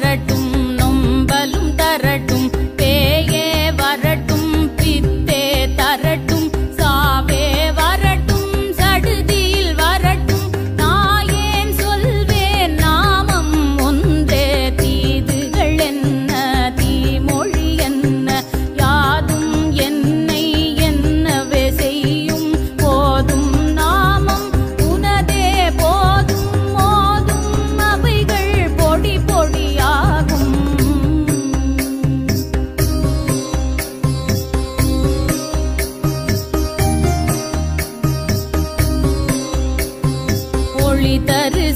தரட்டும் நொம்பலும் தரட்டும். पूरी तरह